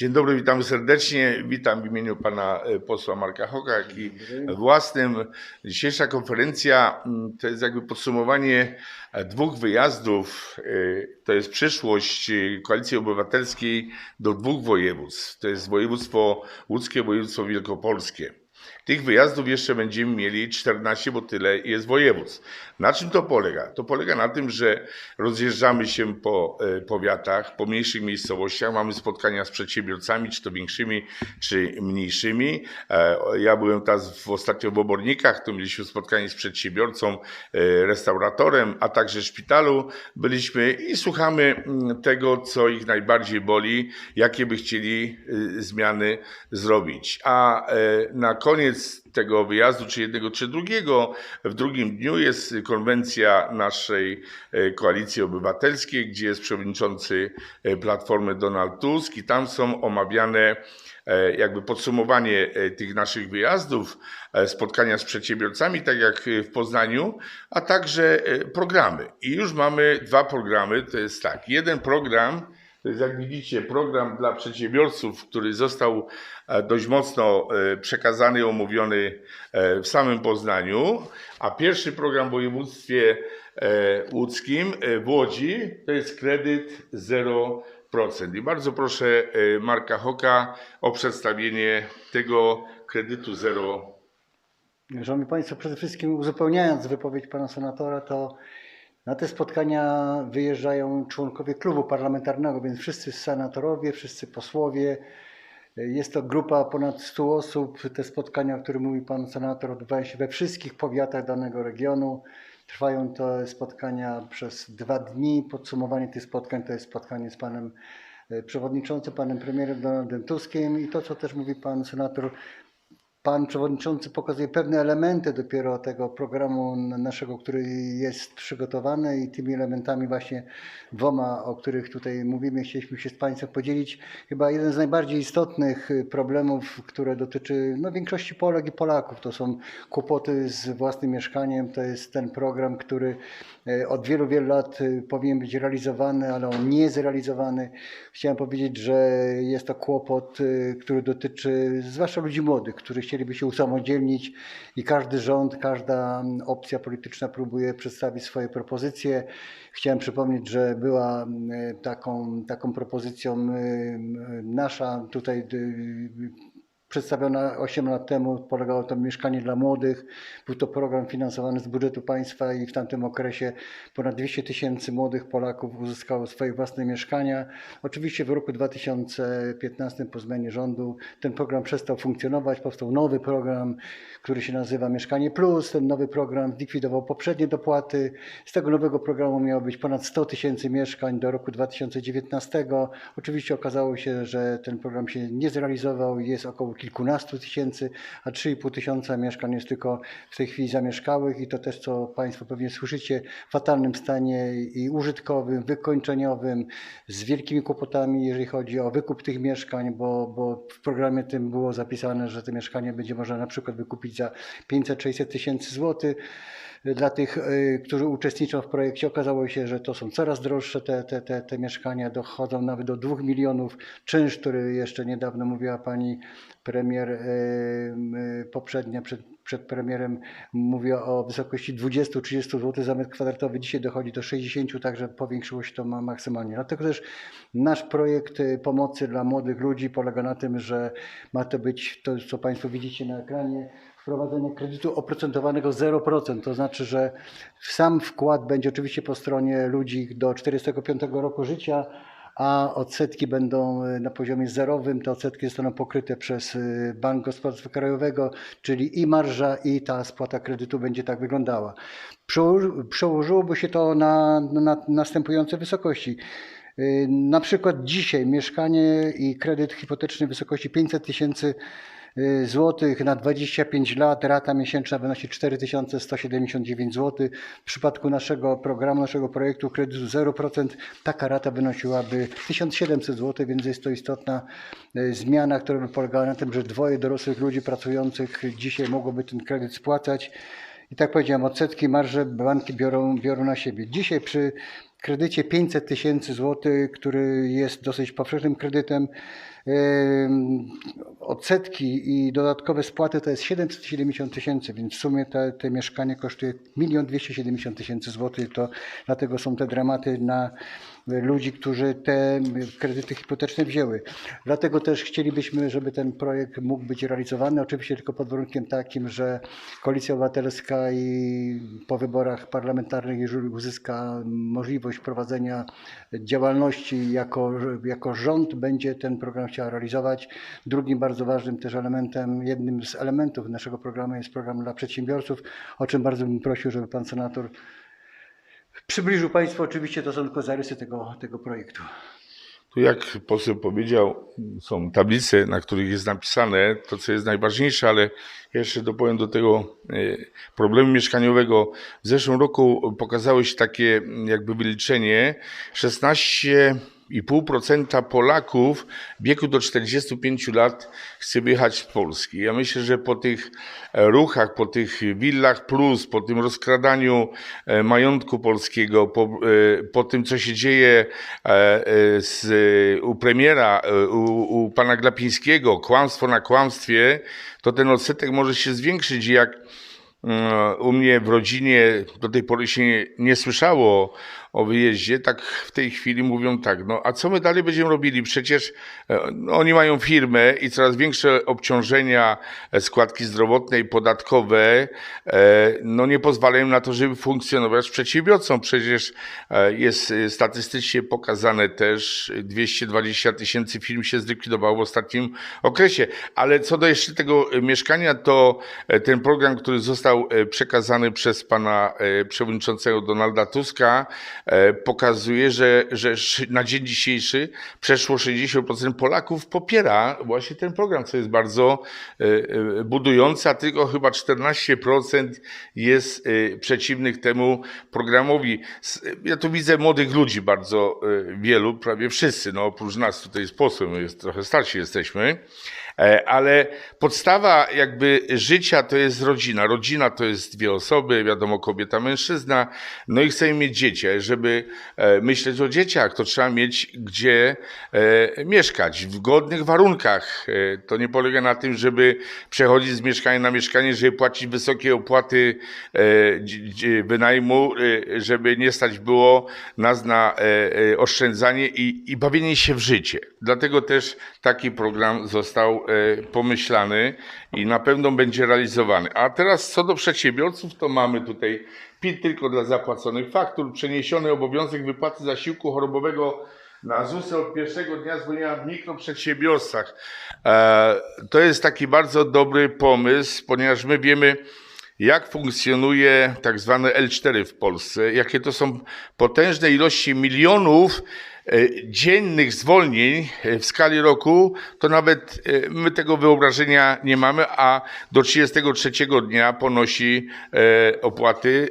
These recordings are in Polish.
Dzień dobry, witamy serdecznie. Witam w imieniu pana e, posła Marka Hoka, jak i własnym. Dzisiejsza konferencja mm, to jest jakby podsumowanie e, dwóch wyjazdów. e, To jest przyszłość Koalicji Obywatelskiej do dwóch województw. To jest województwo łódzkie, województwo wielkopolskie. Tych wyjazdów jeszcze będziemy mieli 14, bo tyle jest województw. Na czym to polega? To polega na tym, że rozjeżdżamy się po e, powiatach, po mniejszych miejscowościach, mamy spotkania z przedsiębiorcami, czy to większymi, czy mniejszymi. E, Ja byłem teraz w ostatnio w Obornikach, to mieliśmy spotkanie z przedsiębiorcą, e, restauratorem, a także szpitalu byliśmy i słuchamy mm, tego, co ich najbardziej boli, jakie by chcieli zmiany zrobić. A na koniec tego wyjazdu, czy jednego, czy drugiego, w drugim dniu jest konwencja naszej e, koalicji obywatelskiej, gdzie jest przewodniczący e, Platformy Donald Tusk i tam są omawiane e, jakby podsumowanie tych naszych wyjazdów, spotkania z przedsiębiorcami, tak jak w Poznaniu, a także programy. I już mamy dwa programy, to jest tak, jeden program, to jest jak widzicie program dla przedsiębiorców, który został e, dość mocno e, przekazany, omówiony e, w samym Poznaniu, a pierwszy program w województwie łódzkim w Łodzi to jest kredyt 0%. I bardzo proszę Marka Hoka o przedstawienie tego kredytu 0%. Szanowni Państwo, przede wszystkim uzupełniając wypowiedź Pana Senatora, to na te spotkania wyjeżdżają członkowie klubu parlamentarnego, więc wszyscy senatorowie, wszyscy posłowie. Jest to grupa ponad 100 osób. Te spotkania, o których mówi Pan Senator, odbywają się we wszystkich powiatach danego regionu. Trwają te spotkania przez dwa dni. Podsumowanie tych spotkań to jest spotkanie z Panem e, Przewodniczącym, Panem Premierem Donaldem Tuskiem i to, co też mówi Pan Senator, Pan Przewodniczący pokazuje pewne elementy dopiero tego programu naszego, który jest przygotowany i tymi elementami właśnie dwoma, o których tutaj mówimy, chcieliśmy się z Państwem podzielić. Chyba jeden z najbardziej istotnych y, problemów, które dotyczy no, większości Polek i Polaków, to są kłopoty z własnym mieszkaniem. To jest ten program, który y, od wielu, wielu lat y, powinien być realizowany, ale on nie jest realizowany. Chciałem powiedzieć, że jest to kłopot, który dotyczy zwłaszcza ludzi młodych, którzy chcieliby się usamodzielnić i każdy rząd, każda mm, opcja polityczna próbuje przedstawić swoje propozycje. Chciałem przypomnieć, że była mm, taką, taką propozycją y, nasza tutaj y, przedstawiona 8 lat temu. Polegało to mieszkanie dla młodych. Był to program finansowany z budżetu państwa i w tamtym okresie ponad 200 tysięcy młodych Polaków uzyskało swoje własne mieszkania. Oczywiście w roku 2015 po zmianie rządu ten program przestał funkcjonować. Powstał nowy program, który się nazywa Mieszkanie Plus. Ten nowy program zlikwidował poprzednie dopłaty. Z tego nowego programu miało być ponad 100 tysięcy mieszkań do roku 2019. Oczywiście okazało się, że ten program się nie zrealizował. Jest około kilkunastu tysięcy, a 3,5 tysiąca mieszkań jest tylko w tej chwili zamieszkałych i to też, co Państwo pewnie słyszycie, w fatalnym stanie i użytkowym, wykończeniowym, z wielkimi kłopotami, jeżeli chodzi o wykup tych mieszkań, bo, bo w programie tym było zapisane, że te mieszkanie będzie można na przykład wykupić za 500-600 tysięcy złotych dla tych, y, którzy uczestniczą w projekcie. Okazało się, że to są coraz droższe te, te, te, te mieszkania, dochodzą nawet do 2 milionów. Czynsz, który jeszcze niedawno mówiła pani premier y, y, poprzednia, przed, przed premierem, mówiła o wysokości 20-30 zł za metr kwadratowy. Dzisiaj dochodzi do 60, także powiększyło się to ma- maksymalnie. Dlatego też nasz projekt y, pomocy dla młodych ludzi polega na tym, że ma to być to, co Państwo widzicie na ekranie, wprowadzenie kredytu oprocentowanego 0%. To znaczy, że sam wkład będzie oczywiście po stronie ludzi do 45 roku życia, a odsetki będą y, na poziomie zerowym. Te odsetki zostaną pokryte przez y, Bank Gospodarstwa Krajowego, czyli i marża, i ta spłata kredytu będzie tak wyglądała. Przełoży- Przełożyłoby się to na, na następujące wysokości. Y, Na przykład dzisiaj mieszkanie i kredyt hipoteczny w wysokości 500 tysięcy y, złotych na 25 lat, rata miesięczna wynosi 4179 zł. W przypadku naszego programu, naszego projektu kredytu 0%, taka rata wynosiłaby 1700 zł, więc jest to istotna y, zmiana, która by polegała na tym, że dwoje dorosłych ludzi pracujących dzisiaj mogłoby ten kredyt spłacać. I tak powiedziałem, odsetki marże banki biorą, biorą na siebie. Dzisiaj przy kredycie 500 tysięcy złotych, który jest dosyć powszechnym kredytem, Odsetki i dodatkowe spłaty to jest 770 tysięcy, więc w sumie te, te mieszkanie kosztuje 1 270 tysięcy złotych. To dlatego są te dramaty na ludzi, którzy te kredyty hipoteczne wzięły. Dlatego też chcielibyśmy, żeby ten projekt mógł być realizowany, oczywiście tylko pod warunkiem takim, że Koalicja Obywatelska i po wyborach parlamentarnych, jeżeli uzyska możliwość prowadzenia działalności jako, jako rząd, będzie ten program chciała realizować. Drugim bardzo ważnym też elementem, jednym z elementów naszego programu jest program dla przedsiębiorców, o czym bardzo bym prosił, żeby pan senator przybliżył Państwu, oczywiście to są tylko zarysy tego, tego projektu. Tu jak poseł powiedział, są tablice, na których jest napisane to, co jest najważniejsze, ale jeszcze dopowiem do tego e, problemu mieszkaniowego. W zeszłym roku pokazało się takie jakby wyliczenie 16,5% Polaków w wieku do 45 lat chce wyjechać z Polski. Ja myślę, że po tych e, ruchach, po tych willach plus, po tym rozkradaniu e, majątku polskiego, po, e, po tym, co się dzieje z, u premiera, u, u pana Glapińskiego, kłamstwo na kłamstwie, to ten odsetek może się zwiększyć. Jak mm, u mnie w rodzinie do tej pory się nie, nie słyszało o wyjeździe, tak w tej chwili mówią tak, no a co my dalej będziemy robili? Przecież e, no, oni mają firmę i coraz większe obciążenia e, składki zdrowotne i podatkowe e, no nie pozwalają na to, żeby funkcjonować przedsiębiorcą. Przecież jest statystycznie pokazane też 220 tysięcy firm się zlikwidowało w ostatnim okresie. Ale co do jeszcze tego mieszkania, to ten program, który został przekazany przez pana przewodniczącego Donalda Tuska, pokazuje, że, że na dzień dzisiejszy przeszło 60% Polaków popiera właśnie ten program, co jest bardzo e, e, budujące, a tylko chyba 14% jest e, przeciwnych temu programowi. Ja tu widzę młodych ludzi bardzo e, wielu, prawie wszyscy, no oprócz nas tutaj z posłem, jest, trochę starsi jesteśmy. E, Ale podstawa jakby życia to jest rodzina. Rodzina to jest dwie osoby, wiadomo, kobieta, mężczyzna. No i chcemy mieć dzieci. Żeby e, myśleć o dzieciach, to trzeba mieć gdzie e, mieszkać, w godnych warunkach. To nie polega na tym, żeby przechodzić z mieszkania na mieszkanie, żeby płacić wysokie opłaty wynajmu, żeby nie stać było nas na oszczędzanie i, i bawienie się w życie. Dlatego też taki program został pomyślany i na pewno będzie realizowany. A teraz co do przedsiębiorców, to mamy tutaj PIT tylko dla zapłaconych faktur, przeniesiony obowiązek wypłaty zasiłku chorobowego na ZUS od pierwszego dnia zwolnienia w mikroprzedsiębiorstwach. E, To jest taki bardzo dobry pomysł, ponieważ my wiemy, jak funkcjonuje tak zwane L4 w Polsce, jakie to są potężne ilości milionów e, dziennych zwolnień e, w skali roku, to nawet e, my tego wyobrażenia nie mamy, a do 33 dnia ponosi e, opłaty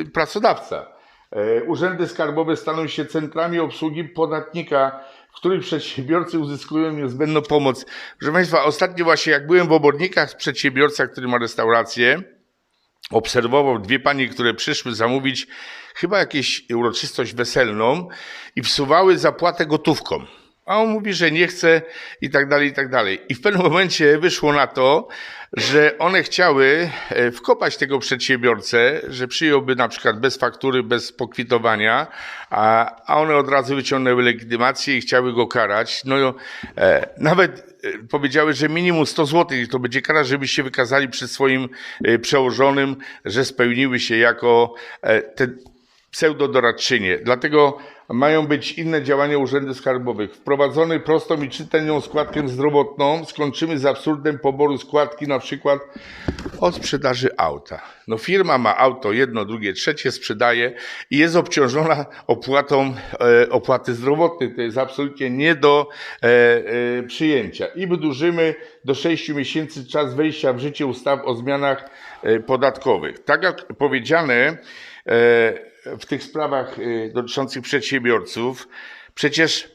e, pracodawca. E, Urzędy skarbowe staną się centrami obsługi podatnika, w których przedsiębiorcy uzyskują niezbędną pomoc. Proszę Państwa, ostatnio właśnie jak byłem w Obornikach, przedsiębiorca, który ma restaurację, obserwował dwie panie, które przyszły zamówić chyba jakąś uroczystość weselną i wsuwały zapłatę gotówką. A on mówi, że nie chce i tak dalej, i tak dalej. I w pewnym momencie wyszło na to, że one chciały e, wkopać tego przedsiębiorcę, że przyjąłby na przykład bez faktury, bez pokwitowania, a, a one od razu wyciągnęły legitymację i chciały go karać. No e, nawet e, powiedziały, że minimum 100 zł to będzie kara, żebyście wykazali przed swoim e, przełożonym, że spełniły się jako te pseudodoradczynie. Dlatego mają być inne działania urzędów skarbowych. Wprowadzony prostą i czytelną składkę zdrowotną. Skończymy z absurdem poboru składki na przykład od sprzedaży auta. No firma ma auto jedno, drugie, trzecie, sprzedaje i jest obciążona opłatą e, opłaty zdrowotnej. To jest absolutnie nie do e, e, przyjęcia. I wydłużymy do 6 miesięcy czas wejścia w życie ustaw o zmianach e, podatkowych. Tak jak powiedziane, e, w tych sprawach y, dotyczących przedsiębiorców, przecież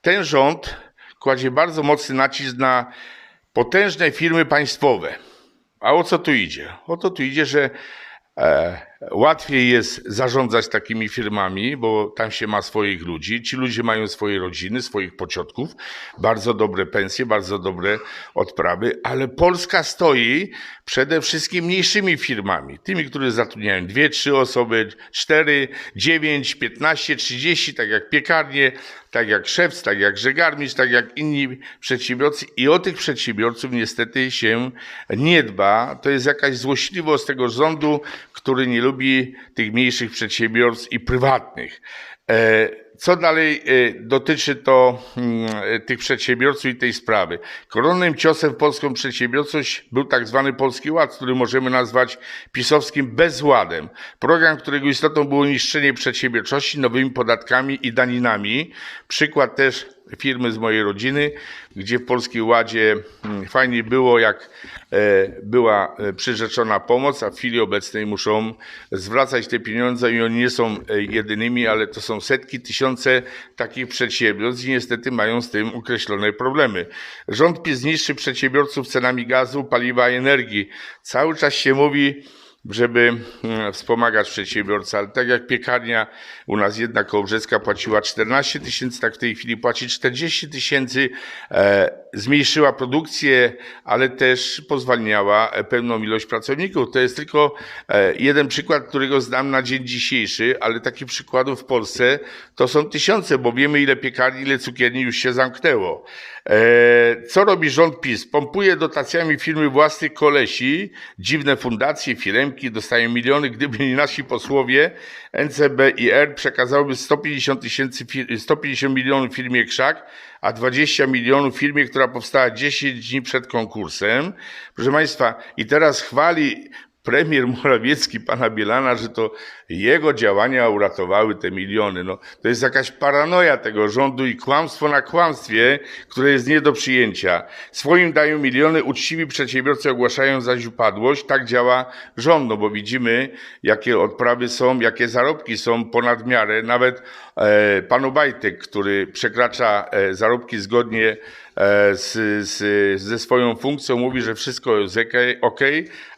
ten rząd kładzie bardzo mocny nacisk na potężne firmy państwowe. A o co tu idzie? O to tu idzie, że e, Łatwiej jest zarządzać takimi firmami, bo tam się ma swoich ludzi. Ci ludzie mają swoje rodziny, swoich pociotków, bardzo dobre pensje, bardzo dobre odprawy, ale Polska stoi przede wszystkim mniejszymi firmami, tymi, które zatrudniają dwie, trzy osoby, cztery, dziewięć, piętnaście, trzydzieści, tak jak piekarnie, tak jak szewc, tak jak żegarmistrz, tak jak inni przedsiębiorcy i o tych przedsiębiorców niestety się nie dba. To jest jakaś złośliwość tego rządu, który nie lubi tych mniejszych przedsiębiorstw i prywatnych. E, Co dalej e, dotyczy to mm, e, tych przedsiębiorców i tej sprawy? Koronnym ciosem w polską przedsiębiorczość był tak zwany Polski Ład, który możemy nazwać pisowskim bezładem. Program, którego istotą było niszczenie przedsiębiorczości nowymi podatkami i daninami. Przykład też firmy z mojej rodziny, gdzie w Polskim Ładzie mm, fajnie było, jak e, była e, przyrzeczona pomoc, a w chwili obecnej muszą zwracać te pieniądze i oni nie są e, jedynymi, ale to są setki, tysiące takich przedsiębiorstw i niestety mają z tym określone problemy. Rząd PiS niszczy przedsiębiorców cenami gazu, paliwa i energii. Cały czas się mówi, żeby mm, wspomagać przedsiębiorcę, ale tak jak piekarnia u nas jedna kołobrzecka płaciła 14 tysięcy, tak w tej chwili płaci 40 tysięcy, e, zmniejszyła produkcję, ale też pozwalniała e, pełną ilość pracowników. To jest tylko e, jeden przykład, którego znam na dzień dzisiejszy, ale takich przykładów w Polsce to są tysiące, bo wiemy ile piekarni, ile cukierni już się zamknęło. E, Co robi rząd PiS? Pompuje dotacjami firmy własnych kolesi, dziwne fundacje, firemki dostają miliony. Gdyby nie nasi posłowie, NCBIR przekazałoby 150, tysięcy, fir- 150 milionów firmie Krzak, a 20 milionów firmie, która powstała 10 dni przed konkursem. Proszę Państwa, i teraz chwali premier Morawiecki pana Bielana, że to jego działania uratowały te miliony. No, to jest jakaś paranoja tego rządu i kłamstwo na kłamstwie, które jest nie do przyjęcia. Swoim dają miliony, uczciwi przedsiębiorcy ogłaszają zaś upadłość. Tak działa rząd, no bo widzimy, jakie odprawy są, jakie zarobki są ponad miarę. Nawet e, pan Obajtek, który przekracza e, zarobki zgodnie e, z, z, ze swoją funkcją, mówi, że wszystko jest ok,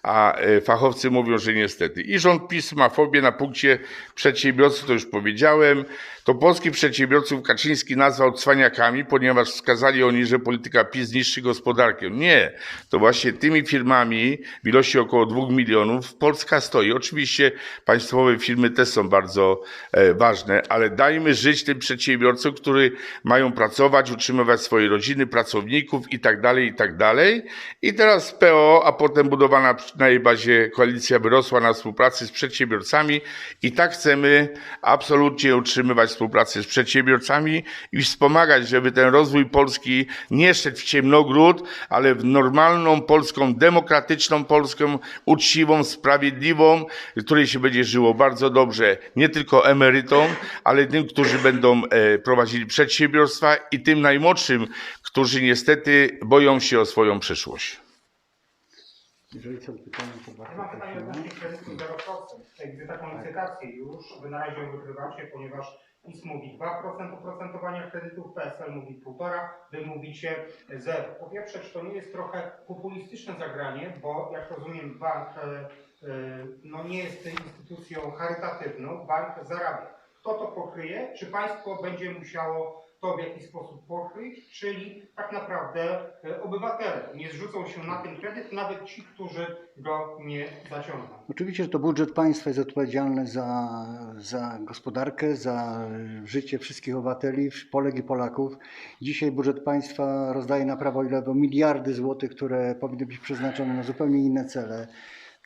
a e, fachowcy mówią, że niestety. I rząd PiS ma fobię na punkcie przedsiębiorców, to już powiedziałem. To polskich przedsiębiorców Kaczyński nazwał cwaniakami, ponieważ wskazali oni, że polityka PiS niszczy gospodarkę. Nie, to właśnie tymi firmami w ilości około 2 milionów Polska stoi. Oczywiście państwowe firmy też są bardzo e, ważne, ale dajmy żyć tym przedsiębiorcom, którzy mają pracować, utrzymywać swoje rodziny, pracowników i tak dalej, i tak dalej. I teraz PO, a potem budowana na jej bazie koalicja wyrosła na współpracy z przedsiębiorcami i tak chcemy absolutnie utrzymywać współpracę z przedsiębiorcami i wspomagać, żeby ten rozwój Polski nie szedł w ciemnogród, ale w normalną polską, demokratyczną Polską, uczciwą, sprawiedliwą, w której się będzie żyło bardzo dobrze nie tylko emerytom, ale tym, którzy będą e, prowadzili przedsiębiorstwa i tym najmłodszym, którzy niestety boją się o swoją przyszłość. Jeżeli są pytania, to Ja bardzo mam pytanie prosimy. odnośnie kredytu 0%. Gdy taką licytację już wy na razie ponieważ PiS mówi 2% oprocentowania kredytów, PSL mówi 1,5%, wy mówicie 0. Po pierwsze, czy to nie jest trochę populistyczne zagranie, bo jak rozumiem bank e, e, no nie jest instytucją charytatywną, bank zarabia. Kto to pokryje? Czy państwo będzie musiało to w jakiś sposób pokryć, czyli tak naprawdę e, obywatele nie zrzucą się na ten kredyt, nawet ci, którzy go nie zaciągną. Oczywiście, że to budżet państwa jest odpowiedzialny za, za gospodarkę, za życie wszystkich obywateli, Polek i Polaków. Dzisiaj budżet państwa rozdaje na prawo i lewo miliardy złotych, które powinny być przeznaczone na zupełnie inne cele.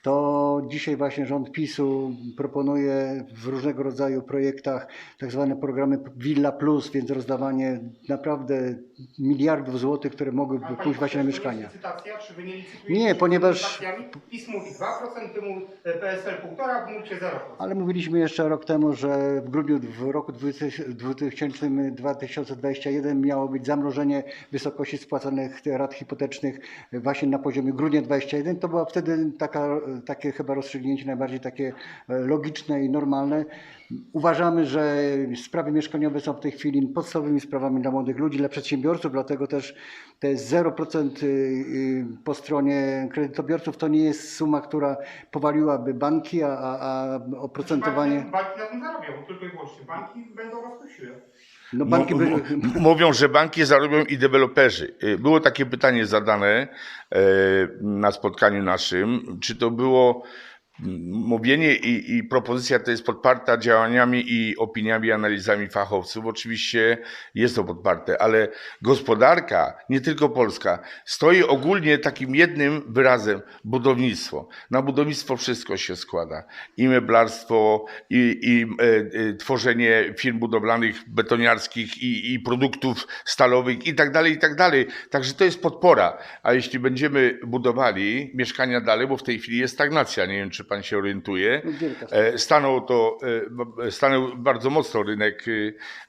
To dzisiaj właśnie rząd PiSu proponuje w różnego rodzaju projektach tak zwane programy Villa Plus, więc rozdawanie naprawdę miliardów złotych, które mogłyby A pani pójść właśnie na poseł, to mieszkania. jest licytacja, czy wy nie licytujecie Nie, ponieważ- licytacjami? PiS mówi 2%, ty mówi e, PSL 1,5%, wy mówicie 0%. Ale mówiliśmy jeszcze rok temu, że w grudniu w roku 2000 2000 2021 miało być zamrożenie wysokości spłacanych rat hipotecznych właśnie na poziomie grudnia 2021. To była wtedy taka takie chyba rozstrzygnięcie najbardziej takie e, logiczne i normalne. Uważamy, że sprawy mieszkaniowe są w tej chwili podstawowymi sprawami dla młodych ludzi, dla przedsiębiorców, dlatego też jest 0% y, y, po stronie kredytobiorców. To nie jest suma, która powaliłaby banki, a, a, oprocentowanie. Banki, banki na tym zarabiają, tylko i wyłącznie. Banki będą was prosiły. No banki Mówią, że banki zarobią i deweloperzy. Y, Było takie pytanie zadane e, na spotkaniu naszym, czy to było mówienie i, i propozycja to jest podparta działaniami i opiniami, analizami fachowców. Oczywiście jest to podparte, ale gospodarka, nie tylko polska, stoi ogólnie takim jednym wyrazem budownictwo. Na budownictwo wszystko się składa. I meblarstwo, i, i e, e, tworzenie firm budowlanych, betoniarskich, i, i produktów stalowych, i tak dalej, i tak dalej. Także to jest podpora. A jeśli będziemy budowali mieszkania dalej, bo w tej chwili jest stagnacja, nie wiem, czy pan się orientuje, E, Stanął to, e, stanął bardzo mocno rynek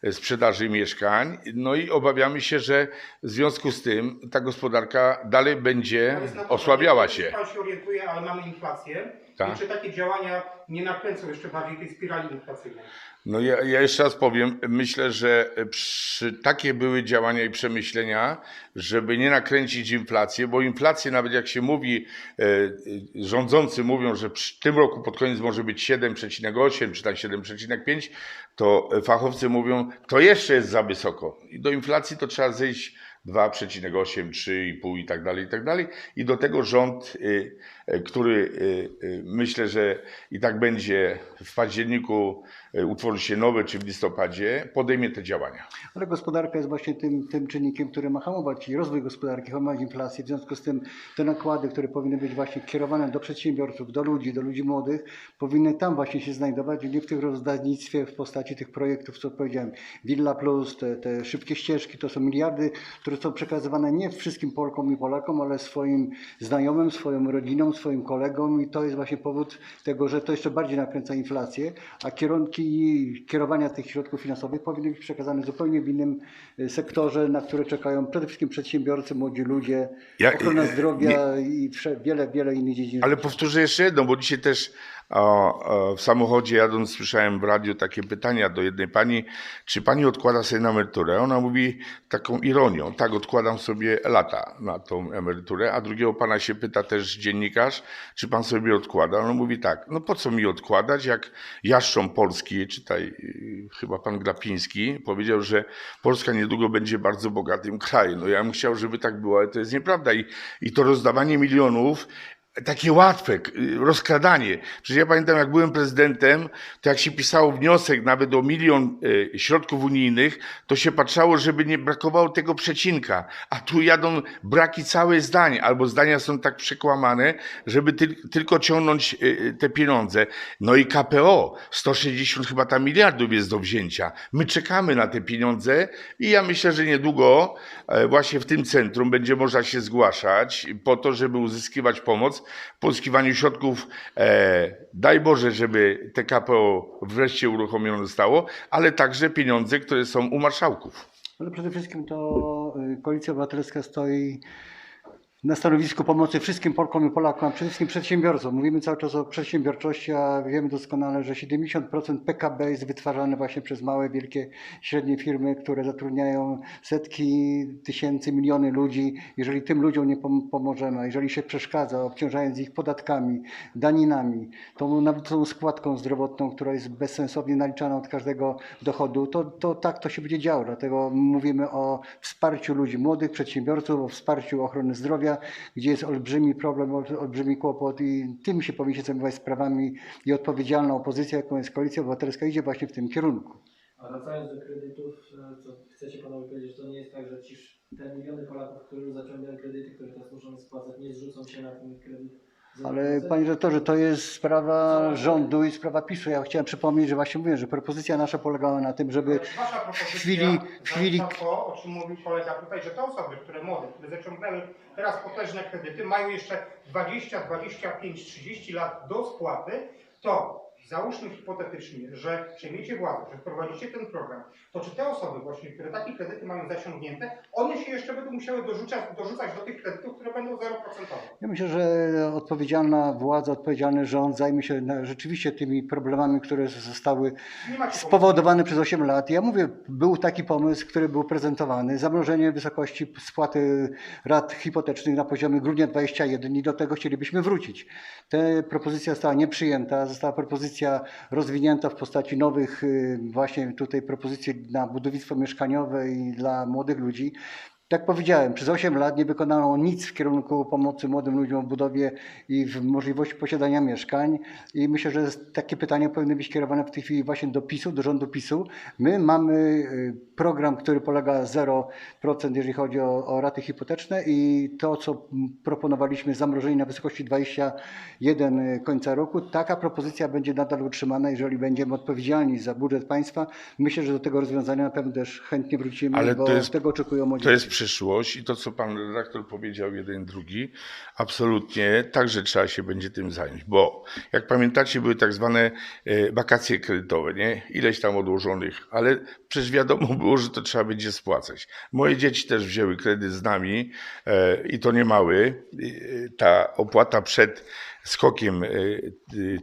e, sprzedaży mieszkań. No i obawiamy się, że w związku z tym ta gospodarka dalej będzie osłabiała się. Pan się orientuje, ale mamy inflację. Tak. I czy takie działania nie nakręcą jeszcze bardziej tej spirali inflacyjnej? No ja, ja jeszcze raz powiem, myślę, że przy, takie były działania i przemyślenia, żeby nie nakręcić inflację, bo inflację nawet jak się mówi, e, e, rządzący mówią, że w tym roku pod koniec może być 7,8 czy tam 7,5, to fachowcy mówią, to jeszcze jest za wysoko. I do inflacji to trzeba zejść 2,8, 3,5 i tak dalej, i tak dalej. I do tego rząd, y, który y, y, myślę, że i tak będzie w październiku utworzy się nowy, czy w listopadzie, podejmie te działania. Ale gospodarka jest właśnie tym, tym czynnikiem, który ma hamować rozwój gospodarki, hamować inflację. W związku z tym te nakłady, które powinny być właśnie kierowane do przedsiębiorców, do ludzi, do ludzi młodych, powinny tam właśnie się znajdować, nie w tych rozdawnictwie w postaci tych projektów, co powiedziałem. Villa Plus, te, te szybkie ścieżki, to są miliardy, które są przekazywane nie wszystkim Polkom i Polakom, ale swoim znajomym, swoją rodziną, swoim kolegom i to jest właśnie powód tego, że to jeszcze bardziej nakręca inflację, a kierunki kierowania tych środków finansowych powinny być przekazane zupełnie w innym y, sektorze, na które czekają przede wszystkim przedsiębiorcy, młodzi ludzie, Ja- ochrona e, zdrowia i wsze- wiele, wiele innych dziedzin. Ale powtórzę jeszcze jedno, bo dzisiaj też w samochodzie jadąc słyszałem w radiu takie pytania do jednej pani, czy pani odkłada sobie na emeryturę? Ona mówi taką ironią, tak, odkładam sobie lata na tą emeryturę, a drugiego pana się pyta też dziennikarz, czy pan sobie odkłada? On mówi tak, no po co mi odkładać, jak Jaszcząb Polski, czytaj y, chyba pan Glapiński, powiedział, że Polska niedługo będzie bardzo bogatym krajem. No ja bym chciał, żeby tak było, ale to jest nieprawda i, i to rozdawanie milionów takie łatwe, rozkradanie. Przecież ja pamiętam, jak byłem prezydentem, to jak się pisało wniosek nawet o milion y, środków unijnych, to się patrzało, żeby nie brakowało tego przecinka. A tu jadą braki całe zdań, albo zdania są tak przekłamane, żeby tyl, tylko ciągnąć y, y, te pieniądze. No i KPO, 160 chyba tam miliardów jest do wzięcia. My czekamy na te pieniądze i ja myślę, że niedługo e, właśnie w tym centrum będzie można się zgłaszać po to, żeby uzyskiwać pomoc pozyskiwaniu środków. E, daj Boże, żeby te KPO wreszcie uruchomione zostało, ale także pieniądze, które są u marszałków. Ale przede wszystkim to y, Koalicja Obywatelska stoi na stanowisku pomocy wszystkim Polkom i Polakom, a przede wszystkim przedsiębiorcom. Mówimy cały czas o przedsiębiorczości, a wiemy doskonale, że 70% PKB jest wytwarzane właśnie przez małe, wielkie, średnie firmy, które zatrudniają setki tysięcy, miliony ludzi. Jeżeli tym ludziom nie pom- pomożemy, jeżeli się przeszkadza, obciążając ich podatkami, daninami, tą nawet tą składką zdrowotną, która jest bezsensownie naliczana od każdego dochodu, to, to tak to się będzie działo. Dlatego mówimy o wsparciu ludzi młodych, przedsiębiorców, o wsparciu ochrony zdrowia, gdzie jest olbrzymi problem, ol- olbrzymi kłopot i tym się powinien się zajmować sprawami i odpowiedzialna opozycja, jaką jest Koalicja Obywatelska, idzie właśnie w tym kierunku. A wracając do kredytów, e, to chcecie panowie powiedzieć, że to nie jest tak, że ci te miliony Polaków, którzy już zaciągają kredyty, które teraz muszą spłacać, nie zrzucą się na ten kredyt? Ale panie redaktorze, to jest sprawa rządu i sprawa PiSu. Ja chciałem przypomnieć, że właśnie mówię, że propozycja nasza polegała na tym, żeby w chwili, w chwili to, o czym mówił kolega tutaj, że te osoby, które młode, które zaciągnęły teraz potężne kredyty, mają jeszcze 20, 25, 30 lat do spłaty, to Załóżmy hipotetycznie, że przejmiecie władzę, że wprowadzicie ten program, to czy te osoby właśnie, które takie kredyty mają zaciągnięte, one się jeszcze będą musiały dorzucać, dorzucać do tych kredytów, które będą 0%. Ja myślę, że odpowiedzialna władza, odpowiedzialny rząd zajmie się na- rzeczywiście tymi problemami, które zostały spowodowane przez 8 lat. Ja mówię, był taki pomysł, który był prezentowany, zamrożenie wysokości spłaty rat hipotecznych na poziomie grudnia 21 i do tego chcielibyśmy wrócić. Ta propozycja została nieprzyjęta, została propozycja rozwinięta w postaci nowych y, właśnie tutaj propozycji na budownictwo mieszkaniowe i dla młodych ludzi. Tak powiedziałem, przez 8 lat nie wykonano nic w kierunku pomocy młodym ludziom w budowie i w możliwości posiadania mieszkań. I myślę, że takie pytania powinny być kierowane w tej chwili właśnie do PiSu, do rządu PiSu. My mamy y, program, który polega 0%, jeżeli chodzi o, o raty hipoteczne i to, co proponowaliśmy, zamrożenie na wysokości 21 końca roku, taka propozycja będzie nadal utrzymana, jeżeli będziemy odpowiedzialni za budżet państwa. Myślę, że do tego rozwiązania na pewno też chętnie wrócimy, Ale bo jest- tego oczekują młodzi. Przyszłość i to, co pan redaktor powiedział, jeden drugi, absolutnie także trzeba się będzie tym zająć, bo jak pamiętacie, były tak zwane e, wakacje kredytowe, nie? Ileś tam odłożonych, ale przecież wiadomo było, że to trzeba będzie spłacać. Moje dzieci też wzięły kredyt z nami e, i to nie mały. E, Ta opłata przed skokiem e,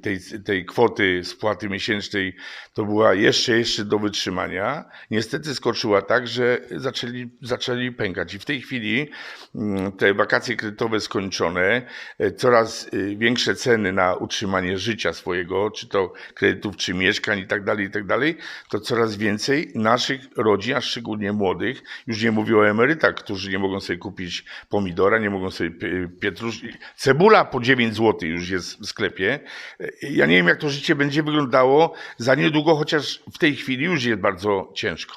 tej, tej kwoty spłaty miesięcznej to była jeszcze, jeszcze do wytrzymania. Niestety skoczyła tak, że zaczęli, zaczęli pękać. I w tej chwili mm, te wakacje kredytowe skończone, e, coraz e, większe ceny na utrzymanie życia swojego, czy to kredytów, czy mieszkań i tak dalej, i tak dalej, to coraz więcej naszych rodzin, a szczególnie młodych, już nie mówię o emerytach, którzy nie mogą sobie kupić pomidora, nie mogą sobie pie- pietruszki. Cebula po 9 zł już jest w sklepie. Ja nie wiem, jak to życie będzie wyglądało za niedługo, chociaż w tej chwili już jest bardzo ciężko.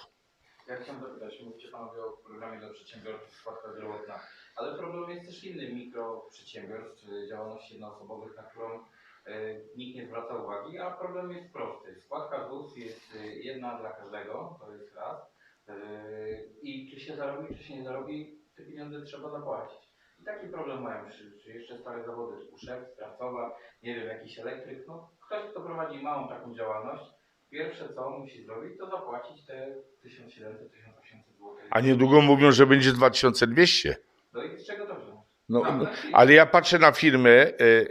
Ja chciałem zapytać, mówicie panowie o programie dla przedsiębiorców składka zdrowotna, ale problem jest też inny mikroprzedsiębiorstw, czy działalności jednoosobowych, na którą e, nikt nie zwraca uwagi, a problem jest prosty. Składka ZUS jest e, jedna dla każdego, to jest raz. I czy się zarobi, czy się nie zarobi, te pieniądze trzeba zapłacić. I taki problem mają czy, czy jeszcze stare zawody, typu szef, sprawcowa, nie wiem, jakiś elektryk, no ktoś, kto prowadzi małą taką działalność, pierwsze co musi zrobić, to zapłacić te 1700-1800 zł. A niedługo mówią, że będzie 2200. No i z czego to wziąć? No, no, ale ja patrzę na firmę e, e,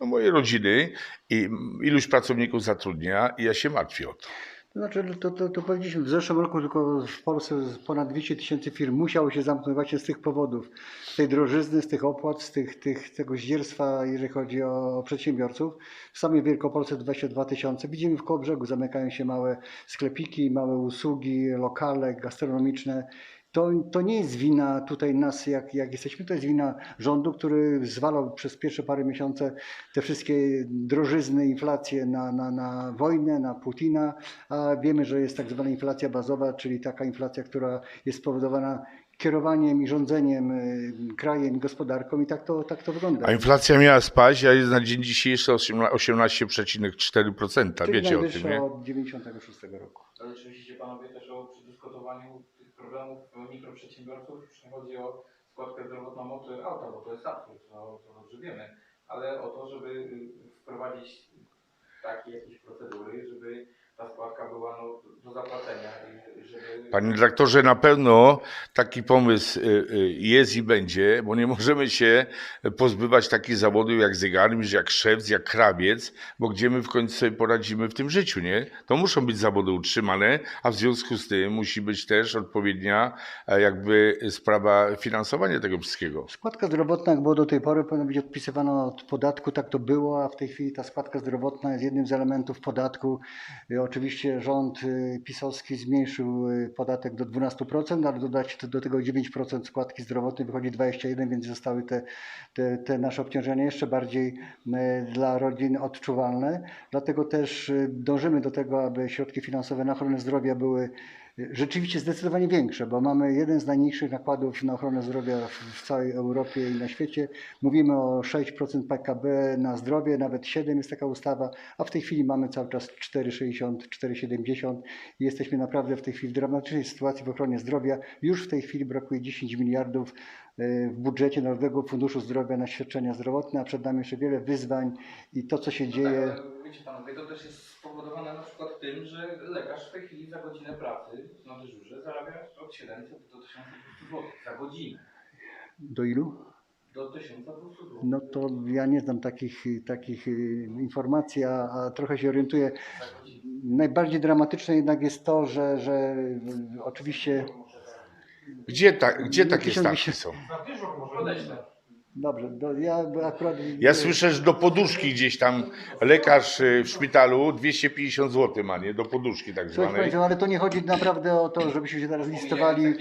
no, mojej rodziny i iluś pracowników zatrudnia i ja się martwię o to. Znaczy, to, to, to powiedzieliśmy, w zeszłym roku tylko w Polsce ponad 200 tysięcy firm musiało się zamknąć właśnie z tych powodów. Z tej drożyzny, z tych opłat, z tych, tych, tego zdzierstwa, jeżeli chodzi o przedsiębiorców. W samej Wielkopolsce 22 tysiące. Widzimy w Kołobrzegu zamykają się małe sklepiki, małe usługi, lokale gastronomiczne. To, to nie jest wina tutaj nas, jak, jak jesteśmy, to jest wina rządu, który zwalał przez pierwsze parę miesięcy te wszystkie drożyzny, inflacje na, na, na wojnę, na Putina, a wiemy, że jest tak zwana inflacja bazowa, czyli taka inflacja, która jest spowodowana kierowaniem i rządzeniem y, krajem, gospodarką i tak to, tak to wygląda. A inflacja miała spaść, a jest na dzień dzisiejszy 18 18,4%. Czyli Wiecie o tym, nie? od 96 roku. Ale czy myślicie panowie też o przy dyskutowaniu tych problemów mikroprzedsiębiorców, już nie chodzi o składkę zdrowotną mocy auta, bo to jest absurd, no, to dobrze wiemy, ale o to, żeby y, wprowadzić takie jakieś procedury, żeby ta składka była no, do zapłacenia i żeby... Panie dyrektorze, na pewno taki pomysł y, y, jest i będzie, bo nie możemy się pozbywać takich zawodów jak zegarmistrz, jak szewc, jak krawiec, bo gdzie my w końcu sobie poradzimy w tym życiu, nie? To muszą być zawody utrzymane, a w związku z tym musi być też odpowiednia e, jakby sprawa finansowania tego wszystkiego. Składka zdrowotna, jak było do tej pory, powinna być odpisywana od podatku, tak to było, a w tej chwili ta składka zdrowotna jest jednym z elementów podatku. Oczywiście rząd y, pisowski zmniejszył y, podatek do 12%, ale dodać do tego 9% składki zdrowotnej wychodzi 21%, więc zostały te, te, te nasze obciążenia jeszcze bardziej dla rodzin odczuwalne. Dlatego też y, dążymy do tego, aby środki finansowe na ochronę zdrowia były rzeczywiście zdecydowanie większe, bo mamy jeden z najniższych nakładów na ochronę zdrowia w, całej Europie i na świecie. Mówimy o 6% PKB na zdrowie, nawet 7 jest taka ustawa, a w tej chwili mamy cały czas 4,60, 4,70 i jesteśmy naprawdę w tej chwili w dramatycznej sytuacji w ochronie zdrowia. Już w tej chwili brakuje 10 miliardów y, w budżecie Narodowego Funduszu Zdrowia na świadczenia zdrowotne, a przed nami jeszcze wiele wyzwań i to, co się dzieje. Wiecie panowie, to też jest spowodowane na przykład tym, że lekarz w tej chwili za godzinę pracy na dyżurze zarabia od 700 do 1200 zł za godzinę. Do ilu? Do 1200 zł No to ja nie znam takich, takich y, informacji, a, a trochę się orientuję. za godzinę. Najbardziej dramatyczne jednak jest to, że, że y, oczywiście Gdzie, ta, gdzie takie 1200 stawki są? Za dyżur może Podeślę. Dobrze, do, ja akurat. Ja słyszę, że do poduszki gdzieś tam lekarz y, w szpitalu 250 zł ma, nie? Do poduszki tak zwanej. Ale to nie chodzi naprawdę o to, żebyśmy się teraz listowali.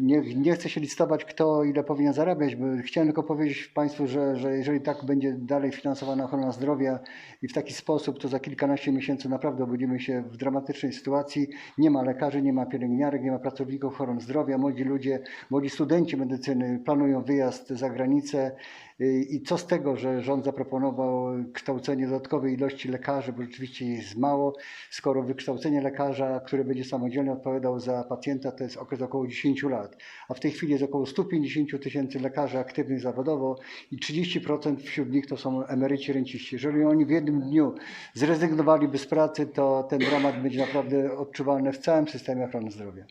Nie, nie chcę się listować, kto ile powinien zarabiać, bo chciałem tylko powiedzieć Państwu, że, że jeżeli tak będzie dalej finansowana ochrona zdrowia i w taki sposób, to za kilkanaście miesięcy naprawdę obudzimy się w dramatycznej sytuacji. Nie ma lekarzy, nie ma pielęgniarek, nie ma pracowników ochrony zdrowia. Młodzi ludzie, młodzi studenci medycyny planują wyjazd za granicę. Y, I co z tego, że rząd zaproponował kształcenie dodatkowej ilości lekarzy, bo rzeczywiście jest mało, skoro wykształcenie lekarza, który będzie samodzielnie odpowiadał za pacjenta, to jest okres około 10 lat, a w tej chwili jest około 150 tysięcy lekarzy aktywnych zawodowo i 30% wśród nich to są emeryci, renciści. Jeżeli oni w jednym dniu zrezygnowaliby z pracy, to ten dramat będzie naprawdę odczuwalny w całym systemie ochrony zdrowia.